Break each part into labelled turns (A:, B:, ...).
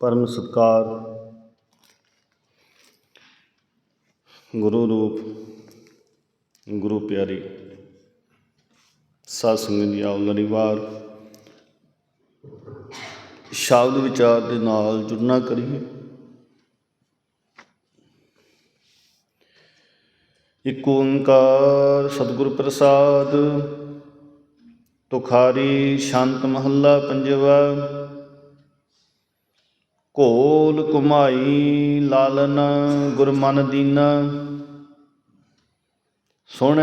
A: ਪਰਮ ਸਤਕਾਰ। ਗੁਰੂ ਰੂਪ, ਗੁਰੂ ਪਿਆਰੀ, ਸਾਧ ਸੰਗਤ ਜੀ ਆਓ ਲੜੀਵਾਰ ਸ਼ਬਦ ਵਿਚਾਰ ਦੇ ਨਾਲ ਜੁੜਨਾ ਕਰੀਏ। ਇਕ ਓੰਕਾਰ ਸਤਿਗੁਰ ਪ੍ਰਸਾਦ, ਤੁਖਾਰੀ, ਸ਼ਾਂਤ ਮਹੱਲਾ, ਪੰਜਵਾ। ਘੋਲ ਕੁਮਾਈ ਲਾਲਨ ਗੁਰਮਨ ਦੀਨਾ। ਸੁਣ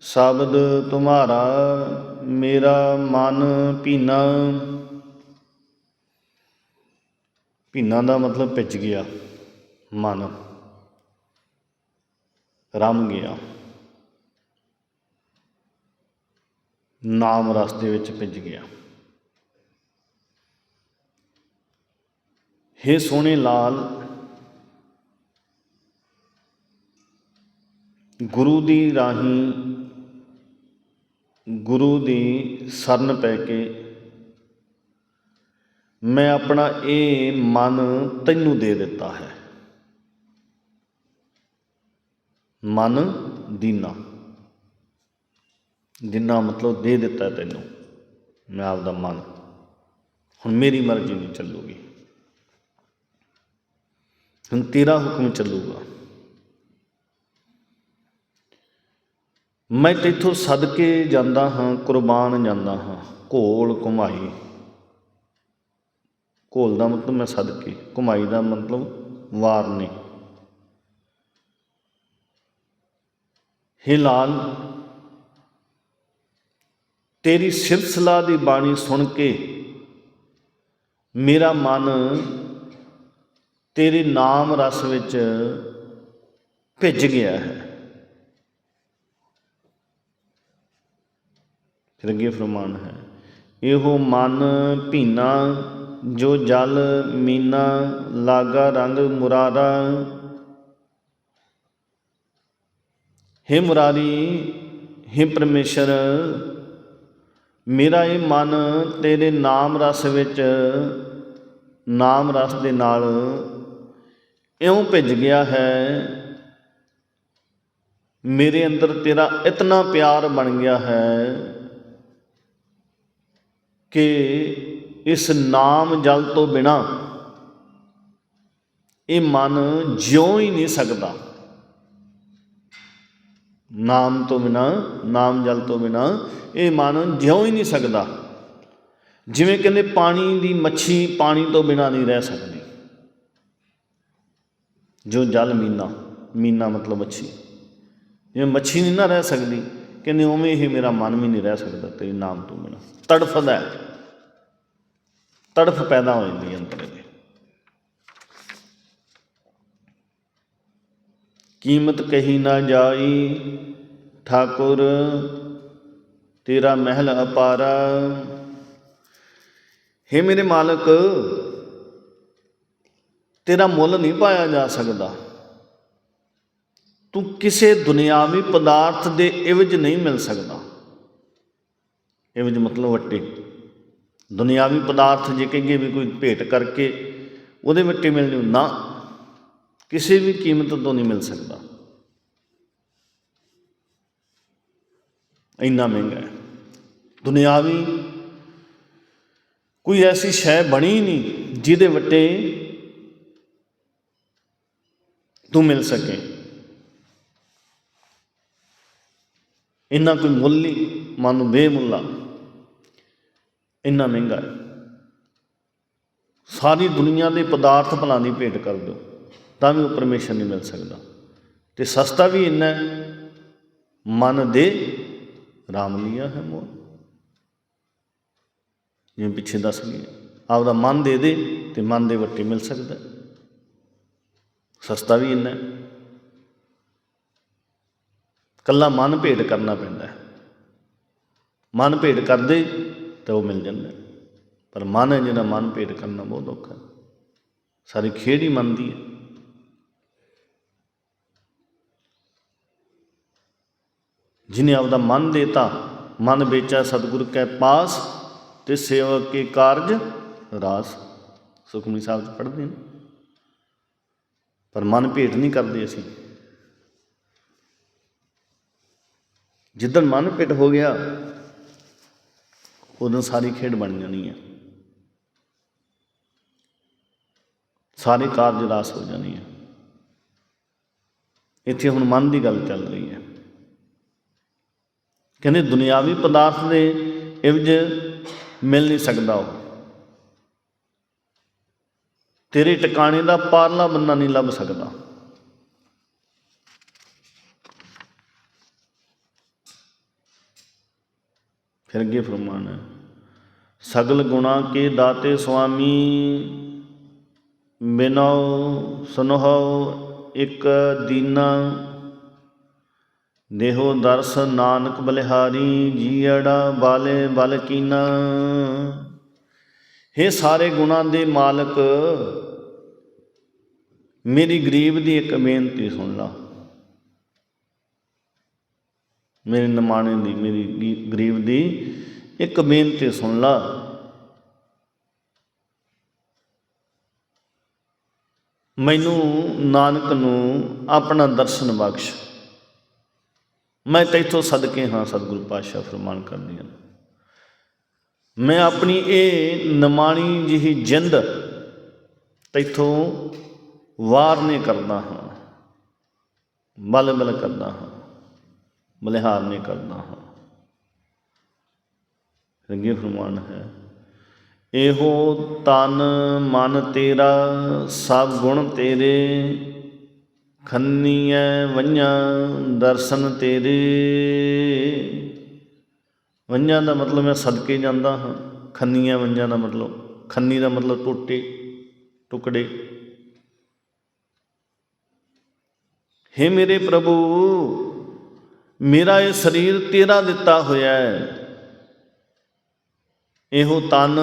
A: ਸ਼ਬਦ ਤੁਮਾਰਾ ਮੇਰਾ ਮਨ ਭੀਨਾ। ਭੀਨਾ ਦਾ ਮਤਲਬ ਭਿੱਜ ਗਿਆ, ਮਨ। ਰਮ ਗਿਆ। ਨਾਮ ਰਸ ਦੇ ਵਿੱਚ ਭਿੱਜ ਗਿਆ। ਹੇ ਸੋਹਣੇ ਲਾਲ, ਗੁਰੂ ਦੀ ਰਾਹੀਂ ਗੁਰੂ ਦੀ ਸਰਨ ਪੈ ਕੇ ਮੈਂ ਆਪਣਾ ਇਹ ਮਨ ਤੈਨੂੰ ਦੇ ਦਿੱਤਾ ਹੈ। ਮਨ ਦੀਨਾ। ਜਿੰਨਾ ਮਤਲਬ ਦੇ ਦਿੱਤਾ ਤੈਨੂੰ। ਮੈਂ ਆਪਦਾ ਮਨ। ਹੁਣ ਮੇਰੀ ਮਰਜ਼ੀ ਨਹੀਂ ਚੱਲੂਗੀ। ਹੁਣ ਤੇਰਾ ਹੁਕਮ ਚੱਲੂਗਾ। ਮੈਂ ਤੇਥੋਂ ਸਦਕੇ ਜਾਂਦਾ ਹਾਂ, ਕੁਰਬਾਨ ਜਾਂਦਾ ਹਾਂ, ਘੋਲ ਘੁਮਾਈ। ਘੋਲ ਦਾ ਮਤਲਬ ਮੈਂ ਸਦਕੇ, ਘੁਮਾਈ ਦਾ ਮਤਲਬ ਵਾਰਨੇ। ਹੇ ਲਾਲ ਤੇਰੀ ਸਿਰਸਲਾ ਦੀ ਬਾਣੀ ਸੁਣ ਕੇ ਮੇਰਾ ਮਨ ਤੇਰੇ ਨਾਮ ਰਸ ਵਿੱਚ ਭਿੱਜ ਗਿਆ ਹੈ। ਫਿਰ ਅੱਗੇ ਫਰਮਾਨ ਹੈ, ਇਹੋ ਮਨ ਭੀਨਾ, ਜੋ ਜਲ ਮੀਨਾ, ਲਾਗਾ ਰੰਗ ਮੁਰਾਰਾ। ਹੇ ਮੁਰਾਰੀ, ਹੇ ਪਰਮੇਸ਼ਰ, ਮੇਰਾ ਇਹ ਮਨ ਤੇਰੇ ਨਾਮ ਰਸ ਵਿੱਚ, ਨਾਮ ਰਸ ਦੇ ਨਾਲ ਇਉਂ ਭਿੱਜ ਗਿਆ ਹੈ, ਮੇਰੇ ਅੰਦਰ ਤੇਰਾ ਇਤਨਾ ਪਿਆਰ ਬਣ ਗਿਆ ਹੈ ਕਿ ਇਸ ਨਾਮ ਜਲ ਤੋਂ ਬਿਨਾ ਇਹ ਮਨ ਜਿਉ ਹੀ ਨਹੀਂ ਸਕਦਾ। ਨਾਮ ਤੋਂ ਬਿਨਾ, ਨਾਮ ਜਲ ਤੋਂ ਬਿਨਾ ਇਹ ਮਨ ਜਿਉ ਹੀ ਨਹੀਂ ਸਕਦਾ। ਜਿਵੇਂ ਕਹਿੰਦੇ ਪਾਣੀ ਦੀ ਮੱਛੀ ਪਾਣੀ ਤੋਂ ਬਿਨਾ ਨਹੀਂ ਰਹਿ ਸਕਦੀ। ਜੋ ਜਲ ਮੀਨਾ ਮੀਨਾ ਮਤਲਬ ਮੱਛੀ। ਜਿਵੇਂ ਮੱਛੀ ਨਹੀਂ ਨਾ ਰਹਿ ਸਕਦੀ, ਕਹਿੰਦੇ ਉਵੇਂ ਹੀ ਮੇਰਾ ਮਨ ਵੀ ਨਹੀਂ ਰਹਿ ਸਕਦਾ ਤੇਰੇ ਨਾਮ ਤੋਂ ਬਿਨਾ। ਤੜਫਦਾ ਤੜਫ ਪੈਦਾ ਹੋ ਜਾਂਦੀ ਹੈ ਅੰਦਰ ਦੇ। ਕੀਮਤ ਕਹੀ ਨਾ ਜਾਈ, ਠਾਕੁਰ, ਤੇਰਾ ਮਹਿਲ ਅਪਾਰਾ। हे ਮੇਰੇ ਮਾਲਕ ਤੇਰਾ ਮੁੱਲ ਨਹੀਂ ਪਾਇਆ ਜਾ ਸਕਦਾ। ਤੂੰ ਕਿਸੇ ਦੁਨਿਆਵੀ ਪਦਾਰਥ ਦੇ ਇਵਜ ਨਹੀਂ ਮਿਲ ਸਕਦਾ। ਇਵਜ ਮਤਲਬ ਵੱਟੇ। ਦੁਨਿਆਵੀ ਪਦਾਰਥ ਜੇ ਕਹੀਏ ਵੀ ਕੋਈ ਭੇਟ ਕਰਕੇ ਉਹਦੇ ਵੱਟੇ ਮਿਲਣੀ ਨਾ। ਕਿਸੇ ਵੀ ਕੀਮਤ ਤੋਂ ਨਹੀਂ ਮਿਲ ਸਕਦਾ। ਇੰਨਾ ਮਹਿੰਗਾ ਹੈ। ਦੁਨਿਆਵੀ ਕੋਈ ਐਸੀ ਸ਼ੈ ਬਣੀ ਨਹੀਂ ਜਿਹਦੇ ਵੱਟੇ ਤੂੰ ਮਿਲ ਸਕੇ। ਇੰਨਾ ਕੋਈ ਮੁੱਲ ਨਹੀਂ, ਮਨ ਨੂੰ ਬੇਮੁੱਲਾ ਇੰਨਾ ਮਹਿੰਗਾ ਹੈ। ਸਾਰੀ ਦੁਨੀਆ ਦੇ ਪਦਾਰਥ ਭਲਾ ਦੀ ਭੇਟ ਕਰ ਦਿਓ, ਤਾਂ ਵੀ ਉਹ ਪਰਮੇਸ਼ਰ ਨਹੀਂ ਮਿਲ ਸਕਦਾ। ਤੇ ਸਸਤਾ ਵੀ ਇੰਨਾ ਮਨ ਦੇ ਰਾਮ ਲੀਆ ਹੈ ਮੋਹ। ਜਿਵੇਂ ਪਿੱਛੇ ਦੱਸ ਗਏ, ਆਪਦਾ ਮਨ ਦੇ ਦੇ ਤੇ ਮਨ ਦੇ ਵੱਟੇ ਮਿਲ ਸਕਦਾ। ਸਸਤਾ ਵੀ ਇੰਨਾ ਹੈ। ਕੱਲਾ ਮਨ ਭੇਟ ਕਰਨਾ ਪੈਂਦਾ ਮਨ ਭੇਟ ਕਰਦੇ ਤਾਂ ਉਹ ਮਿਲ ਜਾਂਦਾ ਪਰ ਮਨ ਹੈ ਜਿਹੜਾ ਮਨ ਭੇਟ ਕਰਨਾ ਬਹੁਤ ਔਖਾ ਸਾਰੀ ਖੇਡ ਹੀ ਮਨ ਦੀ ਹੈ। ਜਿਨੇ ਆਪਦਾ ਮਨ ਦੇਤਾ, ਮਨ ਵੇਚਾ ਸਤਿਗੁਰ ਕੈ ਪਾਸ ਤੇ ਸੇਵਕ ਕੇ ਕਾਰਜ ਰਾਸ। ਸੁਖਮਨੀ ਸਾਹਿਬ ਚ ਪੜ੍ਹਦੇ ਨੇ। ਪਰ ਮਨ ਭੇਟ ਨਹੀਂ ਕਰਦੇ ਅਸੀਂ। ਜਿੱਦਣ ਮਨ ਭੇਟ ਹੋ ਗਿਆ, ਉਦੋਂ ਸਾਰੀ ਖੇਡ ਬਣ ਜਾਣੀ ਹੈ। ਸਾਰੇ ਕਾਰਜ ਰਾਸ ਹੋ ਜਾਣੀ ਹੈ। ਇੱਥੇ ਹੁਣ ਮਨ ਦੀ ਗੱਲ ਚੱਲ ਰਹੀ ਹੈ। ਕਹਿੰਦੇ ਦੁਨਿਆਵੀ ਪਦਾਰਥ ਦੇ ਇਵਜ ਮਿਲ ਨਹੀਂ ਸਕਦਾ ਉਹ। ਤੇਰੇ ਟਿਕਾਣੇ ਦਾ ਪਾਰਲਾ ਬੰਨਾ ਨਹੀਂ ਲੱਭ ਸਕਦਾ। ਫਿਰ ਅੱਗੇ ਫਰਮਾਨ ਸਗਲ ਗੁਣਾ ਕੇ ਦਾਤੇ ਸੁਆਮੀ, ਬਿਨਉ ਸੁਨਹੁ ਇੱਕ ਦੀਨਾ, ਦੇਹੋ ਦਰਸ ਨਾਨਕ ਬਲਿਹਾਰੀ ਜੀੜਾ ਬਾਲੇ ਬਲਕੀਨਾ हे ਸਾਰੇ ਗੁਣਾਂ ਦੇ ਮਾਲਕ, ਮੇਰੀ ਗਰੀਬ ਦੀ ਇੱਕ ਬੇਨਤੀ ਸੁਣ ਲਾ। ਮੇਰੇ ਨਮਾਣੇ ਦੀ, ਮੇਰੀ ਗਰੀਬ ਦੀ ਇੱਕ ਬੇਨਤੀ ਸੁਣ ਲਾ। ਮੈਨੂੰ ਨਾਨਕ ਨੂੰ ਆਪਣਾ ਦਰਸ਼ਨ ਬਖਸ਼। ਮੈਂ ਤੈਥੋਂ ਸਦਕੇ ਹਾਂ ਸਤਿਗੁਰੂ ਪਾਤਸ਼ਾਹ ਫਰਮਾਨ ਕਰਦੀਆਂ ਮੈਂ ਆਪਣੀ ਇਹ ਨਮਾਣੀ ਜਿਹੀ ਜਿੰਦ ਤੈਥੋਂ ਵਾਰ ਨਹੀਂ ਕਰਦਾ ਹਾਂ ਬਲ ਬਲ ਕਰਦਾ ਹਾਂ ਬਲਿਹਾਰ ਨਹੀਂ ਕਰਦਾ ਹਾਂ। ਅੱਗੇ ਫਰਮਾਨ ਹੈ, ਇਹੋ ਤਨ ਮਨ ਤੇਰਾ, ਸਭ ਗੁਣ ਤੇਰੇ, ਖੰਨੀਐ ਵੰਝਾਂ ਦਰਸ਼ਨ ਤੇਰੇ। ਵੰਝਾਂ ਦਾ ਮਤਲਬ ਮੈਂ ਸਦਕੇ ਜਾਂਦਾ ਹਾਂ, ਖੰਨੀਆਂ ਵੰਝਾਂ ਦਾ ਮਤਲਬ, ਖੰਨੀ ਦਾ ਮਤਲਬ ਟੋਟੇ, ਟੁਕੜੇ। हे ਮੇਰੇ ਪ੍ਰਭੂ, ਮੇਰਾ ਇਹ ਸਰੀਰ ਤੇਰਾ ਦਿੱਤਾ ਹੋਇਆ ਹੈ। ਇਹੋ ਤਨ,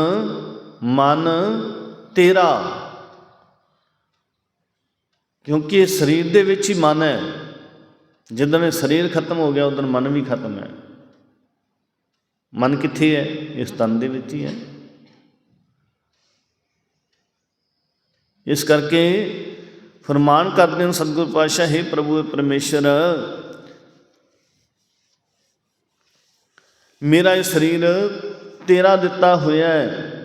A: ਮਨ ਤੇਰਾ। ਕਿਉਂਕਿ ਇਹ ਸਰੀਰ ਦੇ ਵਿੱਚ ਹੀ ਮਨ ਹੈ। ਜਿੱਦਣ ਇਹ ਸਰੀਰ ਖਤਮ ਹੋ ਗਿਆ, ਉਦੋਂ ਮਨ ਵੀ ਖਤਮ ਹੈ। ਮਨ ਕਿੱਥੇ ਹੈ? ਇਸ ਤਨ ਦੇ ਵਿੱਚ ਹੀ ਹੈ। ਇਸ ਕਰਕੇ ਫਰਮਾਨ ਕਰਦੇ ਹਨ, ਸਤਿਗੁਰ ਪਾਤਸ਼ਾਹ, ਹੈ ਪ੍ਰਭੂ, ਹੈ ਪਰਮੇਸ਼ਰ, ਮੇਰਾ ਇਹ ਸਰੀਰ ਤੇਰਾ ਦਿੱਤਾ ਹੋਇਆ ਹੈ।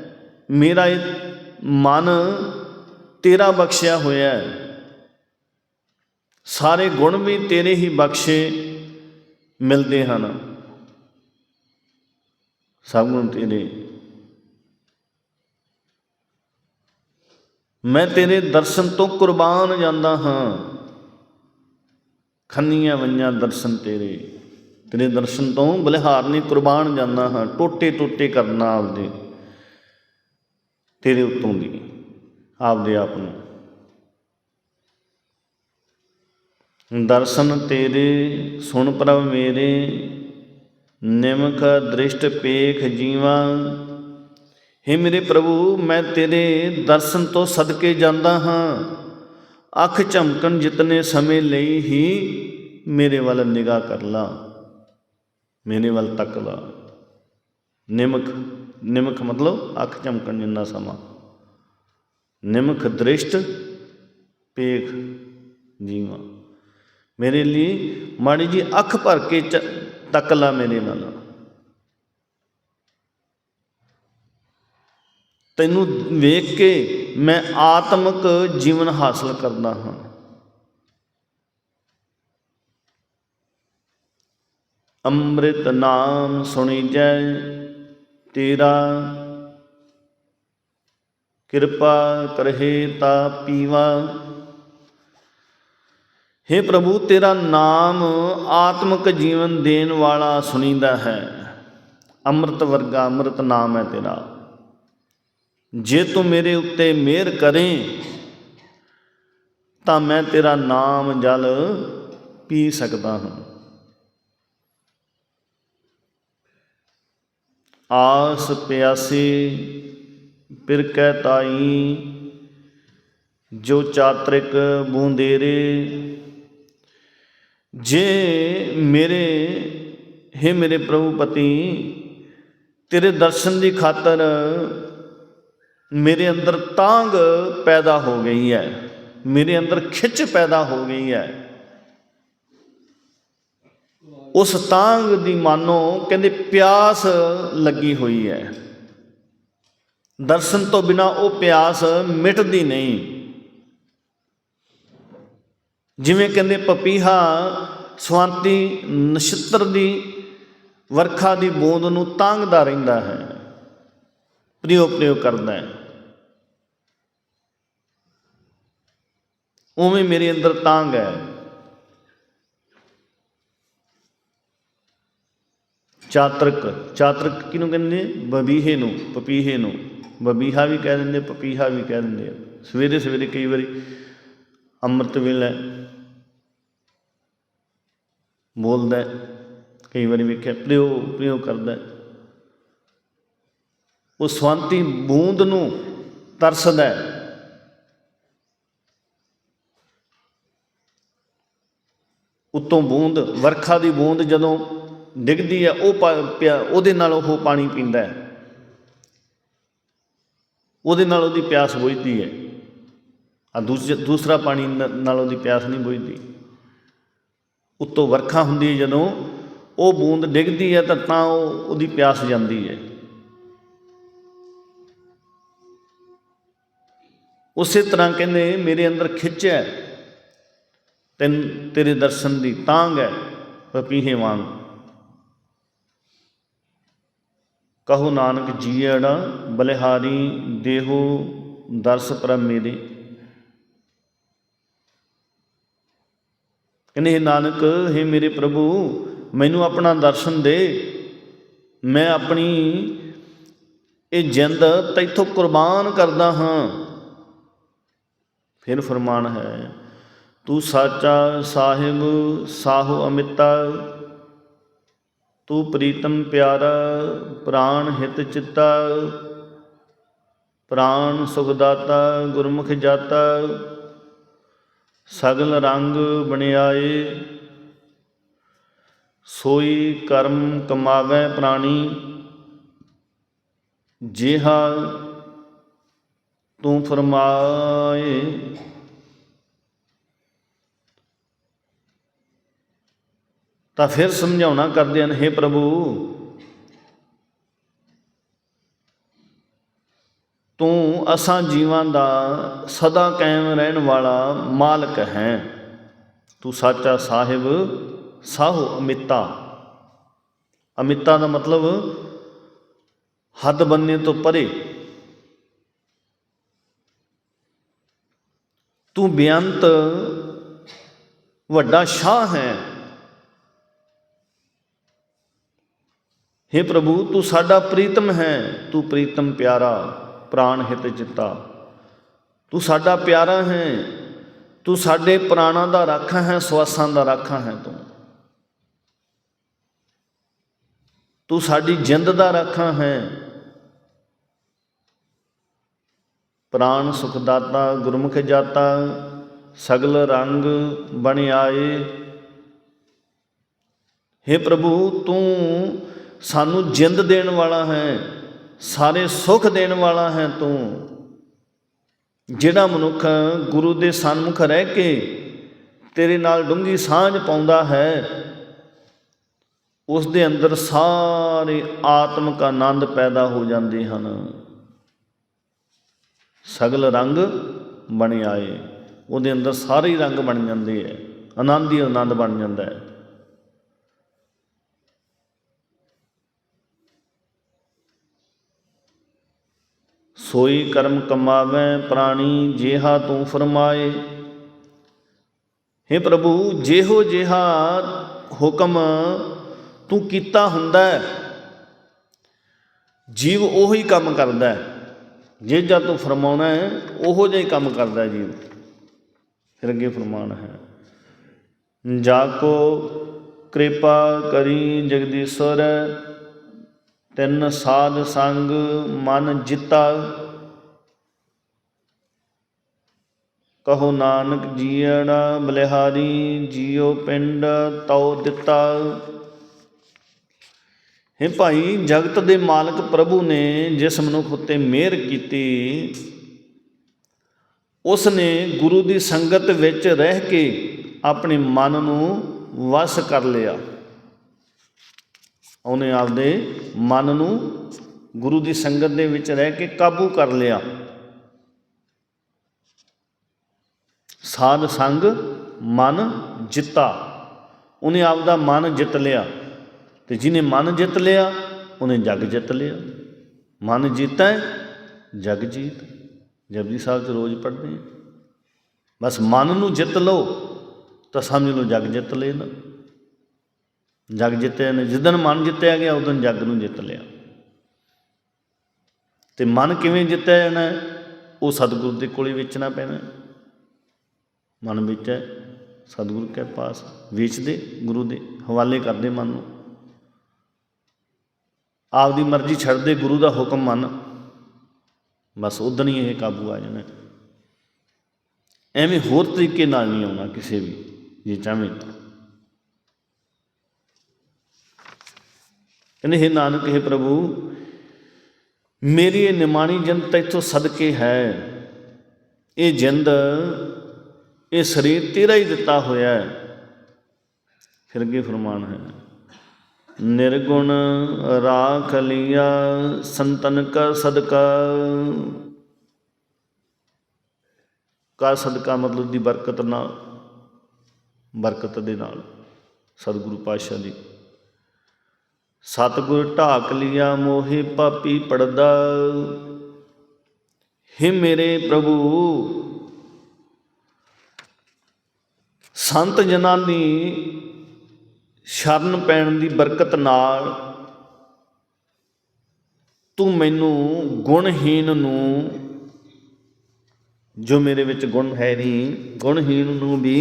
A: ਮੇਰਾ ਇਹ ਮਨ ਤੇਰਾ ਬਖਸ਼ਿਆ ਹੋਇਆ ਹੈ। ਸਾਰੇ ਗੁਣ ਵੀ ਤੇਰੇ ਹੀ ਬਖਸ਼ੇ ਮਿਲਦੇ ਹਨ। ਸਭ ਗੁਣ ਤੇਰੇ ਮੈਂ ਤੇਰੇ ਦਰਸ਼ਨ ਤੋਂ ਕੁਰਬਾਨ ਜਾਂਦਾ ਹਾਂ। ਖੰਨੀਆਂ ਵੰਜਾਂ ਦਰਸ਼ਨ ਤੇਰੇ। ਤੇਰੇ ਦਰਸ਼ਨ ਤੋਂ ਬਲਿਹਾਰ ਕੁਰਬਾਨ ਜਾਂਦਾ ਹਾਂ। ਟੋਟੇ ਟੋਟੇ ਕਰਨਾ ਆਪਦੇ। ਤੇਰੇ ਉੱਤੋਂ ਦੀ, ਆਪਦੇ ਆਪ ਨੂੰ। ਦਰਸ਼ਨ ਤੇਰੇ, ਸੁਣ ਪ੍ਰਭ ਮੇਰੇ। ਨਿਮਖ ਦ੍ਰਿਸ਼ਟ ਪੇਖ ਜੀਵਾ। हे ਮੇਰੇ ਪ੍ਰਭੂ, ਮੈਂ ਤੇਰੇ ਦਰਸ਼ਨ ਤੋਂ ਸਦਕੇ ਜਾਂਦਾ ਹਾਂ। ਅੱਖ ਝਮਕਣ ਜਿਤਨੇ ਸਮੇਂ ਲਈ ਹੀ ਮੇਰੇ ਵੱਲ ਨਿਗਾਹ ਕਰ ਲਾ। ਮੇਰੇ ਵੱਲ ਤੱਕ ਲਾ। ਨਿਮਖ ਨਿਮਖ ਮਤਲਬ ਅੱਖ ਝਮਕਣ ਜਿੰਨਾ ਸਮਾਂ। ਨਿਮਖ ਦ੍ਰਿਸ਼ਟ ਪੇਖ ਜੀਵਾ। ਮੇਰੇ ਲਈ ਮਾੜੀ ਜੀ ਅੱਖ ਭਰ ਕੇ ਤਕਲਾ ਮੇਰੇ ਨਾਲ। ਤੈਨੂੰ ਵੇਖ ਕੇ ਮੈਂ ਆਤਮਿਕ ਜੀਵਨ ਹਾਸਲ ਕਰਦਾ ਹਾਂ। ਅੰਮ੍ਰਿਤ ਨਾਮ ਸੁਣੀ ਜੈ ਤੇਰਾ। ਕਿਰਪਾ ਕਰਹਿ ਤਾ ਪੀਵਾ। हे ਪ੍ਰਭੂ, ਤੇਰਾ ਨਾਮ ਆਤਮਿਕ ਜੀਵਨ ਦੇਣ ਵਾਲਾ ਸੁਣੀਦਾ ਹੈ। ਅੰਮ੍ਰਿਤ ਵਰਗਾ ਅੰਮ੍ਰਿਤ ਨਾਮ ਹੈ ਤੇਰਾ। ਜੇ ਤੂੰ ਮੇਰੇ ਉੱਤੇ ਮਿਹਰ ਕਰੇ, ਤਾਂ ਮੈਂ ਤੇਰਾ ਨਾਮ ਜਲ ਪੀ ਸਕਦਾ ਹਾਂ। ਆਸ ਪਿਆਸੀ ਪਿਰ ਕੈ ਤਾਈ, ਜੋ ਚਾਤ੍ਰਿਕ ਬੂੰਦੇਰੇ ਜੇ ਮੇਰੇ हे ਮੇਰੇ ਪ੍ਰਭੂ ਪਤੀ, ਤੇਰੇ ਦਰਸ਼ਨ ਦੀ ਖਾਤਰ ਮੇਰੇ ਅੰਦਰ ਤਾਂਗ ਪੈਦਾ ਹੋ ਗਈ ਹੈ, ਮੇਰੇ ਅੰਦਰ ਖਿੱਚ ਪੈਦਾ ਹੋ ਗਈ ਹੈ, ਉਸ ਤਾਂਗ ਦੀ ਮਾਨੋ ਕਹਿੰਦੇ ਪਿਆਸ ਲੱਗੀ ਹੋਈ ਹੈ। ਦਰਸ਼ਨ ਤੋਂ ਬਿਨਾ ਉਹ ਪਿਆਸ ਮਿਟਦੀ ਨਹੀਂ। ਜਿਵੇਂ ਕਹਿੰਦੇ ਪਪੀਹਾ ਸਵਾਂਤੀ ਨਛੱਤਰ ਦੀ ਵਰਖਾ ਦੀ ਬੂੰਦ ਨੂੰ ਤਾਂਗਦਾ ਰਹਿੰਦਾ ਹੈ, ਪ੍ਰਿਓ ਪ੍ਰਿਓ ਕਰਦਾ ਹੈ। ਉਵੇਂ ਮੇਰੇ ਅੰਦਰ ਤਾਂਗ ਹੈ। ਚਾਤਰਕ ਚਾਤਰਕ ਕਿਹਨੂੰ ਕਹਿੰਦੇ ਬਬੀਹੇ ਨੂੰ, ਪਪੀਹੇ ਨੂੰ। ਬਬੀਹਾ ਵੀ ਕਹਿ ਦਿੰਦੇ, ਪਪੀਹਾ ਵੀ ਕਹਿ ਦਿੰਦੇ ਆ। ਸਵੇਰੇ ਸਵੇਰੇ ਕਈ ਵਾਰੀ ਅੰਮ੍ਰਿਤ ਵੇਲੇ ਬੋਲਦਾ ਕਈ ਵਾਰੀ ਵੇਖਿਆ, ਪ੍ਰਿਓ ਪ੍ਰਿਓ ਕਰਦਾ ਉਹ ਸਵੰਤੀ ਬੂੰਦ ਨੂੰ ਤਰਸਦਾ ਹੈ। ਉੱਤੋਂ ਬੂੰਦ, ਵਰਖਾ ਦੀ ਬੂੰਦ ਜਦੋਂ ਡਿੱਗਦੀ ਹੈ, ਉਹ ਪਾ- ਪਿਆ- ਉਹਦੇ ਨਾਲ ਉਹ ਪਾਣੀ ਪੀਂਦਾ ਹੈ। ਉਹਦੇ ਨਾਲ ਉਹਦੀ ਪਿਆਸ ਬੁਝਦੀ ਹੈ। ਆ ਦੂਸਰਾ ਪਾਣੀ ਨਾਲ ਉਹਦੀ ਪਿਆਸ ਨਹੀਂ ਬੁਝਦੀ। ਉੱਤੋਂ ਵਰਖਾ ਹੁੰਦੀ ਹੈ ਜਦੋਂ ਉਹ ਬੂੰਦ ਡਿੱਗਦੀ ਹੈ ਤਾਂ ਤਾਂ ਉਹ ਉਹਦੀ ਪਿਆਸ ਜਾਂਦੀ ਹੈ। ਉਸੇ ਤਰ੍ਹਾਂ ਕਹਿੰਦੇ, ਮੇਰੇ ਅੰਦਰ ਖਿੱਚ ਹੈ, ਤੈਨ ਤੇਰੇ ਦਰਸ਼ਨ ਦੀ ਤਾਂਗ ਹੈ ਪਪੀਹੇ ਵਾਂਗ। ਕਹੋ ਨਾਨਕ ਜੀਅੜਾ ਬਲਿਹਾਰੀ ਦੇਹੋ ਦਰਸ ਪ੍ਰਭ ਮੇਰੇ। ਕਹਿੰਦੇ हे ਨਾਨਕ हे ਮੇਰੇ ਪ੍ਰਭੂ, ਮੈਨੂੰ ਆਪਣਾ ਦਰਸ਼ਨ ਦੇ। ਮੈਂ ਆਪਣੀ ਇਹ ਜਿੰਦ ਤੈਥੋਂ ਕੁਰਬਾਨ ਕਰਦਾ ਹਾਂ। ਫਿਰ ਫਰਮਾਨ ਹੈ, ਤੂੰ ਸਾਚਾ ਸਾਹਿਬ, ਸਾਹੋ ਅਮਿਤਾ, ਤੂੰ ਪ੍ਰੀਤਮ ਪਿਆਰਾ, ਪ੍ਰਾਣ ਹਿਤ ਚਿੱਤਾ, ਪ੍ਰਾਣ ਸੁਖ ਦਾਤਾ, ਗੁਰਮੁਖ ਜਾਤਾ ਸਗਲ ਰੰਗ ਬਣਿਆਏ, ਸੋਈ ਕਰਮ ਕਮਾਵੇ ਪ੍ਰਾਣੀ, ਜਿਹਾ ਤੂੰ ਫਰਮਾਏ। ਤਾਂ ਫਿਰ ਸਮਝਾਉਣਾ ਕਰਦੇ ਹਨ हे ਪ੍ਰਭੂ ਤੂੰ ਅਸਾਂ ਜੀਵਾਂ ਦਾ ਸਦਾ ਕਾਇਮ ਰਹਿਣ ਵਾਲਾ ਮਾਲਕ ਹੈ। ਤੂੰ ਸਾਚਾ ਸਾਹਿਬ, ਸਾਹੋ ਅਮਿਤਾ। ਅਮਿਤਾ ਦਾ ਮਤਲਬ ਹੱਦ ਬੰਨੇ ਤੋਂ ਪਰੇ। ਤੂੰ ਬੇਅੰਤ ਵੱਡਾ ਸ਼ਾਹ ਹੈ। हे ਪ੍ਰਭੂ, ਤੂੰ ਸਾਡਾ ਪ੍ਰੀਤਮ ਹੈ। ਤੂੰ ਪ੍ਰੀਤਮ ਪਿਆਰਾ। ਪ੍ਰਾਣ ਹਿਤ ਚਿੱਤਾ ਤੂੰ ਸਾਡਾ ਪਿਆਰਾ ਹੈ, ਤੂੰ ਸਾਡੇ ਪ੍ਰਾਣਾਂ ਦਾ ਰਾਖਾ ਹੈ, ਸਵਾਸਾਂ ਦਾ ਰਾਖਾ ਹੈ ਤੂੰ। ਤੂੰ ਸਾਡੀ ਜਿੰਦ ਦਾ ਰਾਖਾ ਹੈ। ਪ੍ਰਾਣ ਸੁਖਦਾਤਾ, ਗੁਰਮੁਖ ਜਾਤਾ, ਸਗਲ ਰੰਗ ਬਣ ਆਏ। हे ਪ੍ਰਭੂ, ਤੂੰ ਸਾਨੂੰ ਜਿੰਦ ਦੇਣ ਵਾਲਾ ਹੈ। ਸਾਰੇ ਸੁੱਖ ਦੇਣ ਵਾਲਾ ਹੈ ਤੂੰ। ਜਿਹੜਾ ਮਨੁੱਖ ਗੁਰੂ ਦੇ ਸਨਮੁਖ ਰਹਿ ਕੇ ਤੇਰੇ ਨਾਲ ਡੂੰਗੀ ਸਾਂਝ ਪਾਉਂਦਾ ਹੈ, ਉਸ ਦੇ ਅੰਦਰ ਸਾਰੇ ਆਤਮਿਕ ਆਨੰਦ ਪੈਦਾ ਹੋ ਜਾਂਦੇ ਹਨ। ਸਗਲ ਰੰਗ ਬਣ ਆਏ, ਉਹਦੇ ਅੰਦਰ ਸਾਰੇ ਰੰਗ ਬਣ ਜਾਂਦੇ ਹੈ, ਆਨੰਦ ਹੀ ਆਨੰਦ ਬਣ ਜਾਂਦਾ ਹੈ। ਸੋਈ ਕਰਮ ਕਮਾਵੇ ਪ੍ਰਾਣੀ ਜਿਹਾ ਤੂੰ ਫਰਮਾਏ। हे ਪ੍ਰਭੂ, ਜਿਹੋ ਜਿਹਾ ਹੁਕਮ ਤੂੰ ਕੀਤਾ ਹੁੰਦਾ ਹੈ, ਜੀਵ ਉਹੀ ਕੰਮ ਕਰਦਾ ਹੈ। ਜੇ ਜਦ ਤੂੰ ਫਰਮਾਉਣਾ ਹੈ, ਉਹੋ ਜਿਹਾ ਹੀ ਕੰਮ ਕਰਦਾ ਹੈ ਜੀਵ। ਫਿਰ ਅੱਗੇ ਫਰਮਾਨ ਹੈ, ਜਾ ਕੋ ਕਿਰਪਾ ਕਰੀ ਜਗਦੀਸ਼ਵਰ ਤਿੰਨ ਸਾਧ ਸੰਗ ਮਨ ਜਿੱਤਾ। ਕਹੋ ਨਾਨਕ ਜੀੜਾ ਬਲਿਹਾਰੀ, ਜੀਉ ਪਿੰਡ ਤਉ ਦਿੱਤਾ। ਹੈ ਭਾਈ, ਜਗਤ ਦੇ ਮਾਲਕ ਪ੍ਰਭੂ ਨੇ ਜਿਸ ਮਨੁੱਖ ਉੱਤੇ ਮਿਹਰ ਕੀਤੀ, ਉਸ ਨੇ ਗੁਰੂ ਦੀ ਸੰਗਤ ਵਿੱਚ ਰਹਿ ਕੇ ਆਪਣੇ ਮਨ ਨੂੰ ਵਸ ਕਰ ਲਿਆ। ਉਹਨੇ ਆਪਦੇ ਮਨ ਨੂੰ ਗੁਰੂ ਦੀ ਸੰਗਤ ਦੇ ਵਿੱਚ ਰਹਿ ਕੇ ਕਾਬੂ ਕਰ ਲਿਆ। ਸਾਧ ਸੰਗ ਮਨ ਜਿੱਤਾ। ਉਹਨੇ ਆਪਦਾ ਮਨ ਜਿੱਤ ਲਿਆ। ਤੇ ਜਿਹਨੇ ਮਨ ਜਿੱਤ ਲਿਆ, ਉਹਨੇ ਜਗ ਜਿੱਤ ਲਿਆ। ਮਨ ਜੀਤਾ ਜਗ ਜੀਤ। ਜਪਜੀ ਸਾਹਿਬ ਚ ਰੋਜ਼ ਪੜ੍ਹਦੇ ਹਾਂ ਬਸ ਮਨ ਨੂੰ ਜਿੱਤ ਲਓ, ਤਾਂ ਸਮਝ ਲਓ ਜਗ ਜਿੱਤ ਲੈਣਾ ਜਗ ਜਿੱਤਿਆ ਨੇ ਜਿੱਦਣ ਮਨ ਜਿੱਤਿਆ ਗਿਆ ਉਦੋਂ ਜਗ ਨੂੰ ਜਿੱਤ ਲਿਆ। ਤੇ ਮਨ ਕਿਵੇਂ ਜਿੱਤਿਆ ਜਾਣਾ ਉਹ ਸਤਿਗੁਰੂ ਦੇ ਕੋਲੇ ਵੇਚਣਾ ਪੈਣਾ ਮਨ ਵਿੱਚ ਹੈ, ਸਤਿਗੁਰੂ ਕੇ ਪਾਸ, ਵੇਚਦੇ ਗੁਰੂ ਦੇ, ਹਵਾਲੇ ਕਰਦੇ ਮਨ ਨੂੰ। ਆਪਦੀ ਮਰਜ਼ੀ ਛੱਡਦੇ ਗੁਰੂ ਦਾ ਹੁਕਮ ਮੰਨ। ਬਸ ਉਦੋਂ ਹੀ ਇਹ ਕਾਬੂ ਆ ਜਾਣਾ ਐਵੇਂ ਹੋਰ ਤਰੀਕੇ ਨਾਲ ਨਹੀਂ ਆਉਣਾ ਕਿਸੇ ਵੀ, ਜੇ ਚਾਹਵੇਂ ਕਹਿੰਦੇ, ਹੈ ਨਾਨਕ, ਹੈ ਪ੍ਰਭੂ, ਮੇਰੀ ਇਹ ਨਿਮਾਣੀ ਜਿੰਦ ਤੈਥੋਂ ਸਦਕੇ ਹੈ। ਇਹ ਜਿੰਦ ਇਹ ਸਰੀਰ ਤੇਰਾ ਹੀ ਦਿੱਤਾ ਹੋਇਆ ਹੈ। ਫਿਰ ਅੱਗੇ ਫਰਮਾਨ ਹੈ, ਨਿਰਗੁਣ ਰਾਖ ਲਿਆ, ਸੰਤਨ ਕਾ ਸਦਕਾ। ਕਾ ਸਦਕਾ ਮਤਲਬ ਦੀ ਬਰਕਤ ਨਾਲ, ਬਰਕਤ ਦੇ ਨਾਲ, ਸਤਿਗੁਰੂ ਪਾਤਸ਼ਾਹ ਦੀ। ਸਤਿਗੁਰ ਢਾਕ ਲਿਆ ਮੋਹਿ ਪਾਪੀ ਪੜਦਾ। ਹੇ ਮੇਰੇ ਪ੍ਰਭੂ, ਸੰਤ ਜਨਾਂ ਦੀ ਸ਼ਰਨ ਪੈਣ ਦੀ ਬਰਕਤ ਨਾਲ ਤੂੰ ਮੈਨੂੰ ਗੁਣਹੀਨ ਨੂੰ, ਜੋ ਮੇਰੇ ਵਿੱਚ ਗੁਣ ਹੈ ਨਹੀਂ ਗੁਣਹੀਨ ਨੂੰ ਵੀ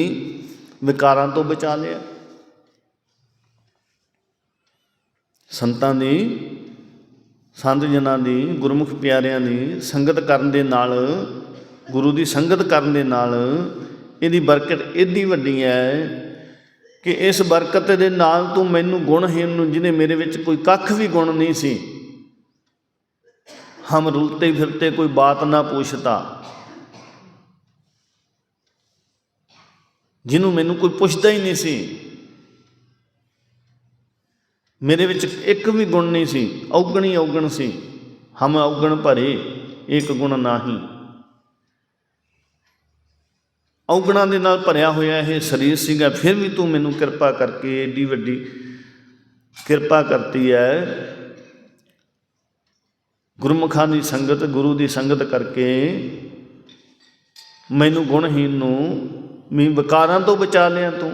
A: ਵਿਕਾਰਾਂ ਤੋਂ ਬਚਾ ਲਿਆ। ਸੰਤਾਂ ਦੀ, ਸੰਤ ਜਨਾਂ ਦੀ, ਗੁਰਮੁਖ ਪਿਆਰਿਆਂ ਦੀ ਸੰਗਤ ਕਰਨ ਦੇ ਨਾਲ, ਗੁਰੂ ਦੀ ਸੰਗਤ ਕਰਨ ਦੇ ਨਾਲ ਇਹਦੀ ਬਰਕਤ ਇੰਨੀ ਵੱਡੀ ਹੈ ਕਿ ਇਸ ਬਰਕਤ ਦੇ ਨਾਲ ਤੂੰ ਮੈਨੂੰ ਗੁਣਹੀਨ ਨੂੰ, ਜਿਹਨੇ ਮੇਰੇ ਵਿੱਚ ਕੋਈ ਕੱਖ ਵੀ ਗੁਣ ਨਹੀਂ ਸੀ, ਹਮ ਰੁਲਤੇ ਫਿਰਤੇ ਕੋਈ ਬਾਤ ਨਾ ਪੁੱਛਤਾ। ਜਿਹਨੂੰ ਮੈਨੂੰ ਕੋਈ ਪੁੱਛਦਾ ਹੀ ਨਹੀਂ ਸੀ। ਮੇਰੇ ਵਿੱਚ ਇੱਕ ਵੀ ਗੁਣ ਨਹੀਂ ਸੀ, ਔਗਣੀ ਔਗਣ ਸੀ। ਹਮ ਔਗਣ ਭਰੇ ਇੱਕ ਗੁਣ ਨਾਹੀ। ਔਗਣਾਂ ਦੇ ਨਾਲ ਭਰਿਆ ਹੋਇਆ ਇਹ ਸਰੀਰ ਸੀਗਾ, ਫਿਰ ਵੀ ਤੂੰ ਮੈਨੂੰ ਕਿਰਪਾ ਕਰਕੇ ਏਡੀ ਵੱਡੀ ਕਿਰਪਾ ਕਰਤੀ ਹੈ ਗੁਰਮੁਖਾਂ ਦੀ ਸੰਗਤ, ਗੁਰੂ ਦੀ ਸੰਗਤ ਕਰਕੇ ਮੈਨੂੰ ਗੁਣਹੀਨ ਨੂੰ ਵੀ ਵਿਕਾਰਾਂ ਤੋਂ ਬਚਾ ਲਿਆ ਤੂੰ।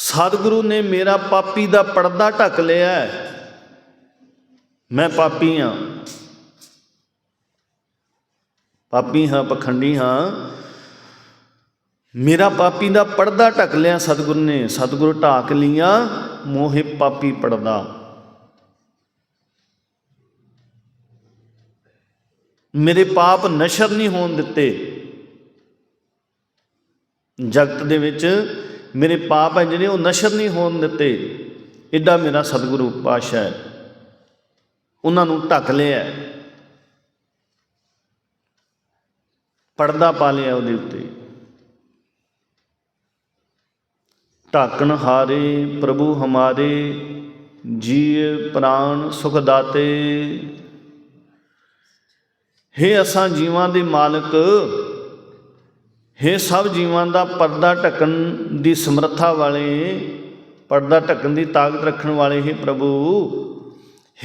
A: ਸਤਿਗੁਰੂ ਨੇ ਮੇਰਾ ਪਾਪੀ ਦਾ ਪਰਦਾ ਢੱਕ ਲਿਆ ਮੈਂ ਪਾਪੀ ਹਾਂ। ਪਾਪੀ ਹਾਂ, ਪਖੰਡੀ ਹਾਂ। ਮੇਰਾ ਪਾਪੀ ਦਾ ਪਰਦਾ ਢੱਕ ਲਿਆ ਸਤਿਗੁਰੂ ਨੇ। ਸਤਿਗੁਰੂ ਢਾਕ ਲੀਆਂ, ਮੋਹਿ ਪਾਪੀ ਪਰਦਾ। ਮੇਰੇ ਪਾਪ ਨਸ਼ਰ ਨਹੀਂ ਹੋਣ ਦਿੱਤੇ। ਜਗਤ ਦੇ ਵਿੱਚ ਮੇਰੇ ਪਾਪ ਹੈ ਜਿਹੜੇ ਉਹ ਨਸ਼ਰ ਨਹੀਂ ਹੋਣ ਦਿੱਤੇ। ਐਡਾ ਮੇਰਾ ਸਤਿਗੁਰੂ ਪਾਤਸ਼ਾਹ ਹੈ। ਉਹਨਾਂ ਨੂੰ ਢੱਕ ਲਿਆ। ਹੈ। ਪਰਦਾ ਪਾ ਲਿਆ ਉਹਦੇ ਉੱਤੇ। ਢਾਕਣ ਹਾਰੇ ਪ੍ਰਭੂ ਹਮਾਰੇ ਜੀਵ ਪ੍ਰਾਣ ਸੁਖ ਦਾਤੇ। ਹੇ ਅਸਾਂ ਜੀਵਾਂ ਦੇ ਮਾਲਕ ਹੇ ਸਭ ਜੀਵਾਂ ਦਾ ਪਰਦਾ ਢੱਕਣ ਦੀ ਸਮਰੱਥਾ ਵਾਲੇ, ਪਰਦਾ ਢੱਕਣ ਦੀ ਤਾਕਤ ਰੱਖਣ ਵਾਲੇ ਹੇ ਪ੍ਰਭੂ।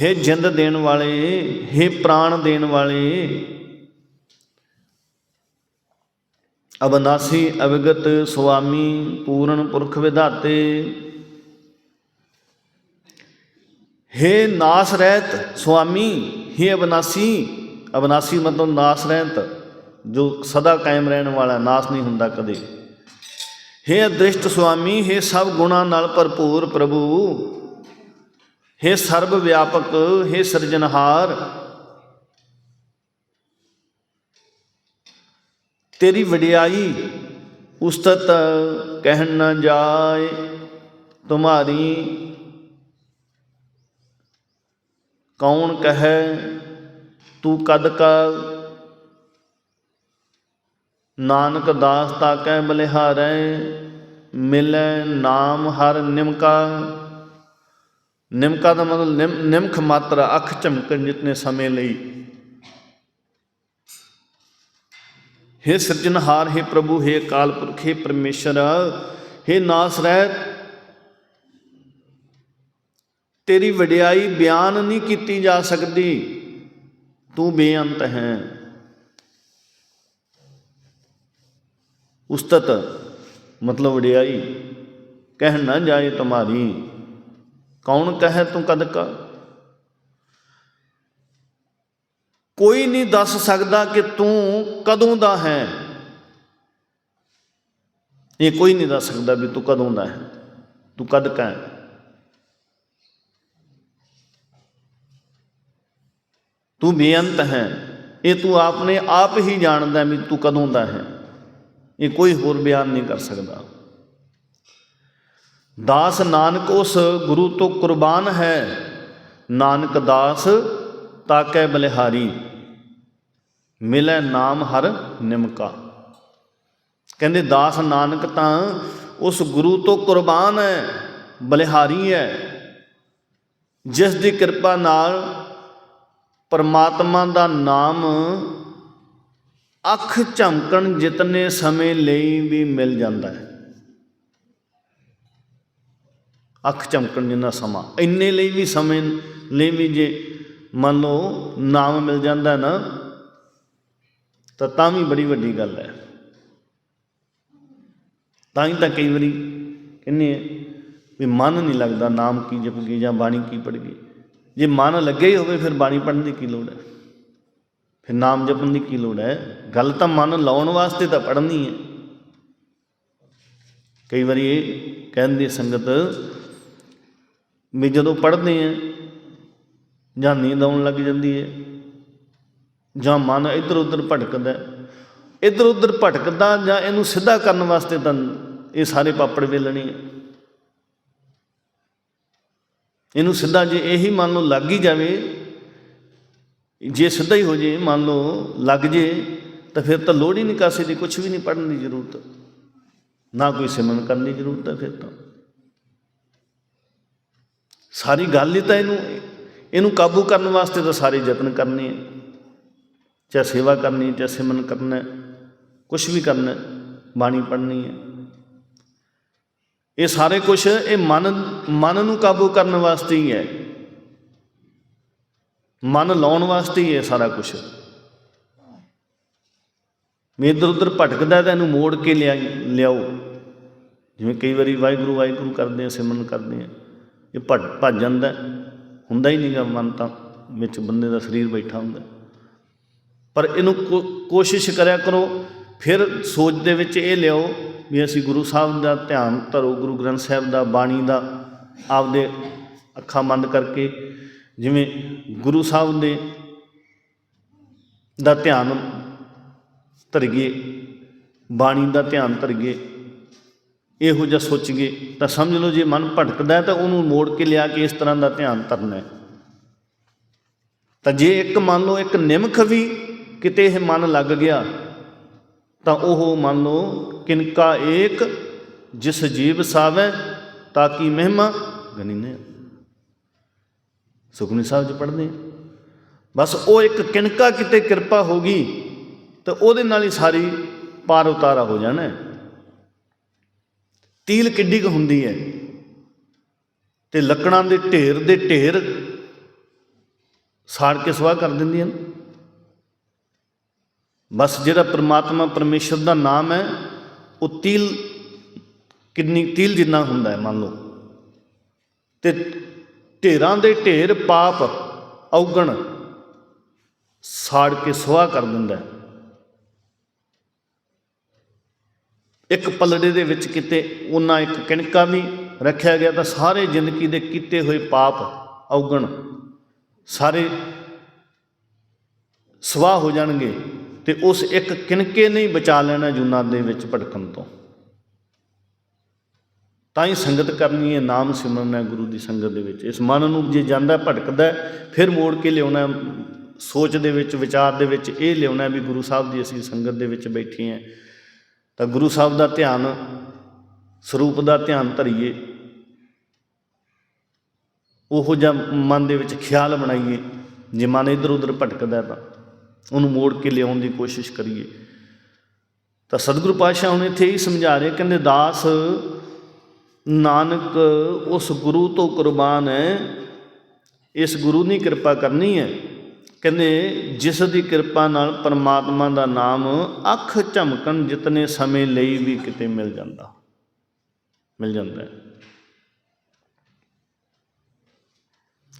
A: ਹੇ ਜਿੰਦ ਦੇਣ ਵਾਲੇ, ਹੇ ਪ੍ਰਾਣ ਦੇਣ ਵਾਲੇ। ਅਬਨਾਸੀ ਅਵਗਤ ਸੁਆਮੀ ਪੂਰਨ ਪੁਰਖ ਵਿਧਾਤੇ। ਹੇ ਨਾਸ ਰਹਿਤ ਸੁਆਮੀ, ਹੇ ਅਬਨਾਸੀ। ਅਬਨਾਸੀ ਮਤਲਬ ਨਾਸ ਰਹਿਤ ਜੋ ਸਦਾ ਕਾਇਮ ਰਹਿਣ ਵਾਲਾ, ਨਾਸ ਨਹੀਂ ਹੁੰਦਾ ਕਦੇ। ਹੇ ਅਦ੍ਰਿਸ਼ਟ ਸੁਆਮੀ, ਹੇ ਸਭ ਗੁਣਾਂ ਨਾਲ ਭਰਪੂਰ ਪ੍ਰਭੂ। ਹੇ ਸਰਬ ਵਿਆਪਕ, ਹੇ ਸਿਰਜਨਹਾਰ ਤੇਰੀ ਵਡਿਆਈ ਉਸਤਤ ਕਹਿਣ ਨਾ ਜਾਏ, ਤੁਮਾਰੀ ਕੌਣ ਕਹੈ, ਤੂੰ ਕਦ ਕਾ ਨਾਨਕ ਦਾਸ ਤਾ ਕਹਿ ਬਲਿਹਾਰੈ ਮਿਲੈ ਨਾਮ ਹਰ ਨਿਮਕਾ ਨਿਮਕਾ ਦਾ ਮਤਲਬ ਨਿਮ- ਨਿਮਖ ਮਾਤਰ ਅੱਖ ਝਮਕਣ ਜਿਤਨੇ ਸਮੇਂ ਲਈ हे ਸਿਰਜਣਹਾਰ हे ਪ੍ਰਭੂ हे ਅਕਾਲ ਪੁਰਖ हे ਪਰਮੇਸ਼ਰ हे ਨਾਸ ਰਹਿਤ ਤੇਰੀ ਵਡਿਆਈ ਬਿਆਨ ਨਹੀਂ ਕੀਤੀ ਜਾ ਸਕਦੀ ਤੂੰ ਬੇਅੰਤ ਹੈ ਉਸਤਤ ਮਤਲਬ ਵਡਿਆਈ ਕਹਿ ਨਾ ਜਾਏ ਤੁਮਾਰੀ। ਕੌਣ ਕਹੇ ਤੂੰ ਕਦ ਕਾ? ਕੋਈ ਨਹੀਂ ਦੱਸ ਸਕਦਾ ਕਿ ਤੂੰ ਕਦੋਂ ਦਾ ਹੈ। ਇਹ ਕੋਈ ਨਹੀਂ ਦੱਸ ਸਕਦਾ ਵੀ ਤੂੰ ਕਦੋਂ ਦਾ ਹੈ। ਤੂੰ ਕਦ ਕਾ ਹੈ? ਤੂੰ ਬੇਅੰਤ ਹੈ। ਇਹ ਤੂੰ ਆਪਨੇ ਆਪ ਹੀ ਜਾਣਦਾ ਵੀ ਤੂੰ ਕਦੋਂ ਦਾ ਹੈ। ਇਹ ਕੋਈ ਹੋਰ ਬਿਆਨ ਨਹੀਂ ਕਰ ਸਕਦਾ। ਦਾਸ ਨਾਨਕ ਉਸ ਗੁਰੂ ਤੋਂ ਕੁਰਬਾਨ ਹੈ। ਨਾਨਕ ਦਾਸ ਤਾਕੈ ਬਲਿਹਾਰੀ, ਮਿਲੈ ਨਾਮ ਹਰ ਨਿਮਕਾ। ਕਹਿੰਦੇ ਦਾਸ ਨਾਨਕ ਤਾਂ ਉਸ ਗੁਰੂ ਤੋਂ ਕੁਰਬਾਨ ਹੈ, ਬਲਿਹਾਰੀ ਹੈ। ਜਿਸ ਦੀ ਕਿਰਪਾ ਨਾਲ ਪਰਮਾਤਮਾ ਦਾ ਨਾਮ ਅੱਖ ਝਮਕਣ ਜਿਤਨੇ ਸਮੇਂ ਲਈ ਵੀ ਮਿਲ ਜਾਂਦਾ ਹੈ। ਅੱਖ ਝਮਕਣ ਜਿੰਨਾ ਸਮਾਂ, ਇੰਨੇ ਲਈ ਵੀ ਸਮੇਂ ਲਈ ਵੀ ਜੇ ਮੰਨ ਲਓ ਨਾਮ ਮਿਲ ਜਾਂਦਾ ਨਾ, ਤਾਂ ਤਾਂ ਵੀ ਬੜੀ ਵੱਡੀ ਗੱਲ ਹੈ। ਤਾਂ ਹੀ ਤਾਂ ਕਈ ਵਾਰੀ ਕਹਿੰਦੇ ਵੀ ਮਨ ਨਹੀਂ ਲੱਗਦਾ ਨਾਮ ਕੀ ਜਪਗੀ ਜਾਂ ਬਾਣੀ ਕੀ ਪੜ੍ਹਗੀ ਜੇ ਮਨ ਲੱਗੇ ਹੀ ਹੋਵੇ, ਫਿਰ ਬਾਣੀ ਪੜ੍ਹਨ ਦੀ ਕੀ ਲੋੜ ਹੈ? ਫਿਰ ਨਾਮ ਜਪਣ ਦੀ ਕੀ ਲੋੜ ਹੈ? ਗੱਲ ਤਾਂ ਮਨ ਲਾਉਣ ਵਾਸਤੇ ਤਾਂ ਪੜ੍ਹਨੀ ਹੈ। ਕਈ ਵਾਰੀ ਇਹ ਕਹਿੰਦੀ ਸੰਗਤ, ਵੀ ਜਦੋਂ ਪੜ੍ਹਦੇ ਆ ਜਾਂ ਨੀਂਦ ਆਉਣ ਲੱਗ ਜਾਂਦੀ ਹੈ, ਜਾਂ ਮਨ ਇੱਧਰ ਉੱਧਰ ਭਟਕਦਾ ਇੱਧਰ ਉੱਧਰ ਭਟਕਦਾ ਜਾਂ ਇਹਨੂੰ ਸਿੱਧਾ ਕਰਨ ਵਾਸਤੇ ਤਾਂ ਇਹ ਸਾਰੇ ਪਾਪੜ ਵੇਲਣੇ ਆ ਇਹਨੂੰ ਸਿੱਧਾ ਜੇ ਇਹੀ ਮਨ ਨੂੰ ਲੱਗ ਹੀ ਜਾਵੇ ਜੇ ਸਿੱਧਾ ਹੀ ਹੋ ਜੇ, ਮੰਨ ਲਓ, ਲੱਗ ਜੇ, ਤਾਂ ਫਿਰ ਤਾਂ ਲੋੜ ਹੀ ਨਹੀਂ ਕਾਸੇ ਦੀ ਕੁਝ ਵੀ ਨਹੀਂ ਪੜਨ ਦੀ ਜ਼ਰੂਰਤ। ਨਾ ਕੋਈ ਸਿਮਰਨ ਕਰਨ ਦੀ ਜ਼ਰੂਰਤ ਹੈ ਫਿਰ ਤਾਂ। ਸਾਰੀ ਗੱਲ ਹੀ ਤਾਂ ਇਹਨੂੰ ਇਹਨੂੰ ਕਾਬੂ ਕਰਨ ਵਾਸਤੇ ਤਾਂ ਸਾਰੇ ਯਤਨ ਕਰਨੇ ਆ। ਚਾਹੇ ਸੇਵਾ ਕਰਨੀ, ਚਾਹੇ ਸਿਮਰਨ ਕਰਨਾ ਕੁਝ ਵੀ ਕਰਨਾ, ਬਾਣੀ ਪੜ੍ਹਨੀ ਹੈ। ਇਹ ਸਾਰੇ ਕੁਝ ਇਹ ਮਨ ਮਨ ਨੂੰ ਕਾਬੂ ਕਰਨ ਵਾਸਤੇ ਹੀ ਹੈ। ਮਨ ਲਾਉਣ ਵਾਸਤੇ ਹੀ ਹੈ ਸਾਰਾ ਕੁਝ ਮੈਂ ਇੱਧਰ ਉੱਧਰ ਭਟਕਦਾ ਤਾਂ ਇਹਨੂੰ ਮੋੜ ਕੇ ਲਿਆ ਲਿਆਓ। ਜਿਵੇਂ ਕਈ ਵਾਰੀ ਵਾਹਿਗੁਰੂ ਵਾਹਿਗੁਰੂ ਕਰਦੇ ਆ, ਸਿਮਰਨ ਕਰਦੇ ਆ। ਇਹ ਭਟ ਭੱਜ ਜਾਂਦਾ ਹੁੰਦਾ ਹੀ ਨਹੀਂਗਾ ਮਨ ਤਾਂ, ਵਿੱਚ ਬੰਦੇ ਦਾ ਸਰੀਰ ਬੈਠਾ ਹੁੰਦਾ ਪਰ ਇਹਨੂੰ ਕੋ- ਕੋਸ਼ਿਸ਼ ਕਰਿਆ ਕਰੋ, ਫਿਰ ਸੋਚ ਦੇ ਵਿੱਚ ਇਹ ਲਿਆਓ ਵੀ ਅਸੀਂ ਗੁਰੂ ਸਾਹਿਬ ਦਾ ਧਿਆਨ ਧਰੋ, ਗੁਰੂ ਗ੍ਰੰਥ ਸਾਹਿਬ ਦਾ ਬਾਣੀ ਦਾ, ਆਪਦੇ ਅੱਖਾਂ ਬੰਦ ਕਰਕੇ ਜਿਵੇਂ ਗੁਰੂ ਸਾਹਿਬ ਦੇ ਦਾ ਧਿਆਨ ਧਰਗੇ ਬਾਣੀ ਦਾ ਧਿਆਨ ਧਰਗੇ ਇਹੋ ਜਿਹਾ ਸੋਚੀਏ, ਤਾਂ ਸਮਝ ਲਓ ਜੇ ਮਨ ਭਟਕਦਾ ਤਾਂ ਉਹਨੂੰ ਮੋੜ ਕੇ ਲਿਆ ਕੇ ਇਸ ਤਰ੍ਹਾਂ ਦਾ ਧਿਆਨ ਧਰਨਾ ਹੈ। ਤਾਂ ਜੇ ਇੱਕ ਮੰਨ ਲਓ ਇੱਕ ਨਿਮਖ ਵੀ ਕਿਤੇ ਇਹ ਮਨ ਲੱਗ ਗਿਆ, ਤਾਂ ਉਹ ਮੰਨ ਲਓ ਕਿਨਕਾ ਏਕ ਜਿਸ ਜੀਵ ਸਾਵੈ, ਤਾਂ ਕੀ ਮਹਿਮਾ ਗਨੀਨੇ ਸੁਖਮਨੀ ਸਾਹਿਬ ਚ ਪੜ੍ਹਦੇ ਹਾਂ ਬਸ ਉਹ ਇੱਕ ਕਿਣਕਾ ਕਿਤੇ ਕਿਰਪਾ ਹੋ ਗਈ ਤਾਂ ਉਹਦੇ ਨਾਲ ਹੀ ਸਾਰੀ ਪਾਰ ਉਤਾਰਾ ਹੋ ਜਾਣਾ ਤੀਲ ਕਿੱਡੀ ਕੁ ਹੁੰਦੀ ਹੈ। ਤੇ ਲੱਕੜਾਂ ਦੇ ਢੇਰ ਦੇ ਢੇਰ ਸਾੜ ਕੇ ਸਵਾਹ ਕਰ ਦਿੰਦੀਆਂ ਨੇ। ਬਸ ਜਿਹੜਾ ਪ੍ਰਮਾਤਮਾ ਪਰਮੇਸ਼ਰ ਦਾ ਨਾਮ ਹੈ, ਉਹ ਤੀਲ ਕਿੰਨੀ ਤੀਲ ਜਿੰਨਾ ਹੁੰਦਾ ਹੈ ਮੰਨ ਲਓ। ਤੇ ਢੇਰਾਂ ਦੇ ਢੇਰ ਪਾਪ ਔਗਣ, ਸਾੜ ਕੇ ਸੁਆਹ ਕਰ ਦਿੰਦਾ ਇੱਕ ਪਲੜੇ ਦੇ ਵਿੱਚ ਕਿਤੇ ਉਹਨਾਂ ਇੱਕ ਕਿਣਕਾ ਵੀ ਰੱਖਿਆ ਗਿਆ ਤਾਂ ਸਾਰੇ ਜ਼ਿੰਦਗੀ ਦੇ ਕੀਤੇ ਹੋਏ ਪਾਪ ਔਗਣ, ਸਾਰੇ ਸਵਾਹ ਹੋ ਜਾਣਗੇ ਤੇ ਉਸ ਇੱਕ ਕਿਣਕੇ ਨਹੀਂ ਬਚਾ ਲੈਣਾ ਜੁਨਾ ਦੇ ਵਿੱਚ ਭਟਕਣ ਤੋਂ। ਤਾਂ ਹੀ ਸੰਗਤ ਕਰਨੀ ਹੈ ਨਾਮ ਸਿਮਰਨ ਹੈ ਗੁਰੂ ਦੀ ਸੰਗਤ ਦੇ ਵਿੱਚ। ਇਸ ਮਨ ਨੂੰ ਜੇ ਜਾਂਦਾ ਭਟਕਦਾ ਫਿਰ ਮੋੜ ਕੇ ਲਿਆਉਣਾ ਸੋਚ ਦੇ ਵਿੱਚ, ਵਿਚਾਰ ਦੇ ਵਿੱਚ ਇਹ ਲਿਆਉਣਾ ਵੀ ਗੁਰੂ ਸਾਹਿਬ ਦੀ ਅਸੀਂ ਸੰਗਤ ਦੇ ਵਿੱਚ ਬੈਠੇ ਹਾਂ। ਤਾਂ ਗੁਰੂ ਸਾਹਿਬ ਦਾ ਧਿਆਨ, ਸਰੂਪ ਦਾ ਧਿਆਨ ਧਰੀਏ। ਉਹੋ ਜਿਹਾ ਮਨ ਦੇ ਵਿੱਚ ਖਿਆਲ ਬਣਾਈਏ, ਜੇ ਮਨ ਇੱਧਰ ਉੱਧਰ ਭਟਕਦਾ ਤਾਂ। ਉਹਨੂੰ ਮੋੜ ਕੇ ਲਿਆਉਣ ਦੀ ਕੋਸ਼ਿਸ਼ ਕਰੀਏ। ਤਾਂ ਸਤਿਗੁਰੂ ਪਾਤਸ਼ਾਹ ਹੁਣ ਇੱਥੇ ਹੀ ਸਮਝਾ ਰਹੇ ਕਹਿੰਦੇ, ਦਾਸ ਨਾਨਕ ਉਸ ਗੁਰੂ ਤੋਂ ਕੁਰਬਾਨ ਹੈ, ਇਸ ਗੁਰੂ ਨੇ ਕਿਰਪਾ ਕਰਨੀ ਹੈ। ਕਹਿੰਦੇ, ਜਿਸ ਦੀ ਕਿਰਪਾ ਨਾਲ ਪਰਮਾਤਮਾ ਦਾ ਨਾਮ ਅੱਖ ਝਮਕਣ, ਜਿਤਨੇ ਸਮੇਂ ਲਈ ਵੀ ਕਿਤੇ ਮਿਲ ਜਾਂਦਾ। ਮਿਲ ਜਾਂਦਾ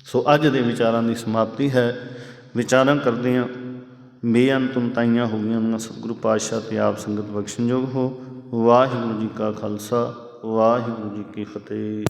A: ਸੋ ਅੱਜ ਦੇ ਵਿਚਾਰਾਂ ਦੀ ਸਮਾਪਤੀ ਹੈ। ਵਿਚਾਰਾਂ ਕਰਦੇ ਹਾਂ ਬੇਅੰਤਮ ਤਾਈਆਂ ਹੋ ਗਈਆਂ ਉਹਨਾਂ ਸਤਿਗੁਰੂ ਪਾਤਸ਼ਾਹ ਤੇ ਆਪ ਸੰਗਤ ਬਖਸ਼ਣਯੋਗ ਹੋ। ਵਾਹਿਗੁਰੂ ਜੀ ਕਾ ਖਾਲਸਾ। ਵਾਹਿਗੁਰੂ ਜੀ ਕੀ ਫਤਿਹ।